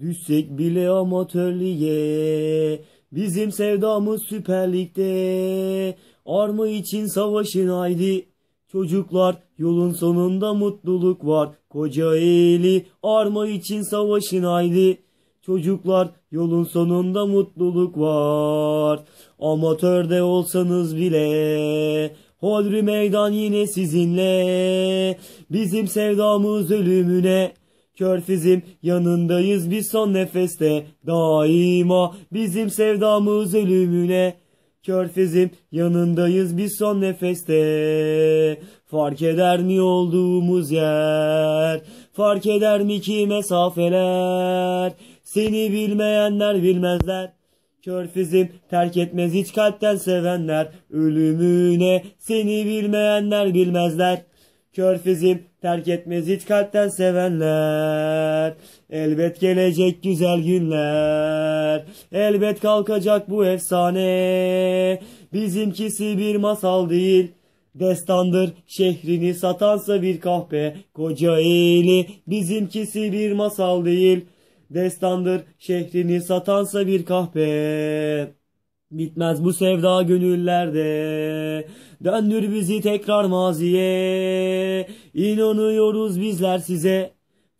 Düşsek bile amatör lige. Bizim sevdamız Süper Lig'de. Arma için savaşın haydi. Çocuklar yolun sonunda mutluluk var. Kocaeli arma için savaşın haydi. Çocuklar yolun sonunda mutluluk var. Amatörde olsanız bile Hodri meydan yine sizinle. Bizim sevdamız ölümüne. Körfezim yanındayız biz son nefeste. Daima bizim sevdamız ölümüne. Körfezim yanındayız biz son nefeste. Fark eder mi olduğumuz yer? Fark eder mi ki mesafeler? Seni bilmeyenler bilmezler. Körfezim terk etmez hiç kalpten sevenler. Ölümüne seni bilmeyenler bilmezler. Körfezim terk etmez hiç kalpten sevenler. Elbet gelecek güzel günler. Elbet kalkacak bu efsane. Bizimkisi bir masal değil. Destandır şehrini satansa bir kahpe. Kocaeli bizimkisi bir masal değil. Destandır şehrini satansa bir kahpe. Bitmez bu sevda gönüllerde. Döndür bizi tekrar maziye. İnanıyoruz bizler size.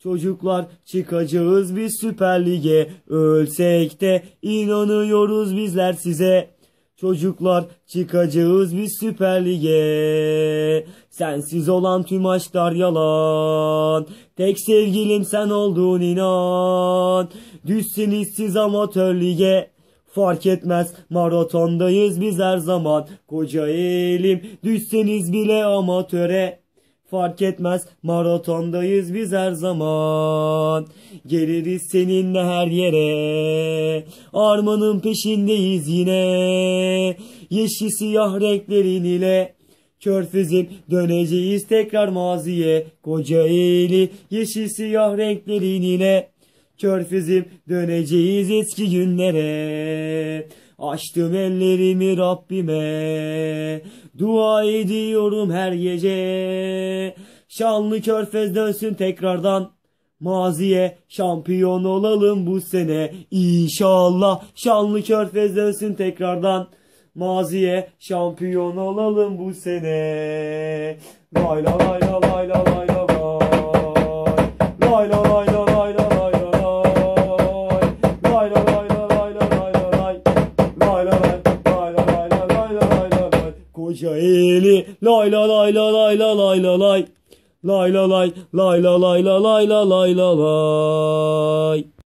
Çocuklar çıkacağız biz Süper Lig'e. Ölsek de inanıyoruz bizler size. Çocuklar çıkacağız biz Süper Lig'e. Sensiz olan tüm aşklar yalan. Tek sevgilim sen olduğun inan. Düşsün işsiz amatör lige. Fark etmez maratondayız biz her zaman. Koca elim düşseniz bile amatöre. Fark etmez maratondayız biz her zaman. Geliriz seninle her yere. Armanın peşindeyiz yine. Yeşil siyah renklerin ile. Körfezim döneceğiz tekrar maziye. Koca eğili yeşil siyah renklerin ile. Körfezim döneceğiz eski günlere. Açtım ellerimi Rabbime. Dua ediyorum her gece. Şanlı körfez dönsün tekrardan. Maziye şampiyon olalım bu sene. İnşallah şanlı körfez dönsün tekrardan. Maziye şampiyon olalım bu sene. Lay la lay la lay la eli lay la lay la lay la lay la lay. Lay la lay lay la lay la lay la lay la lay.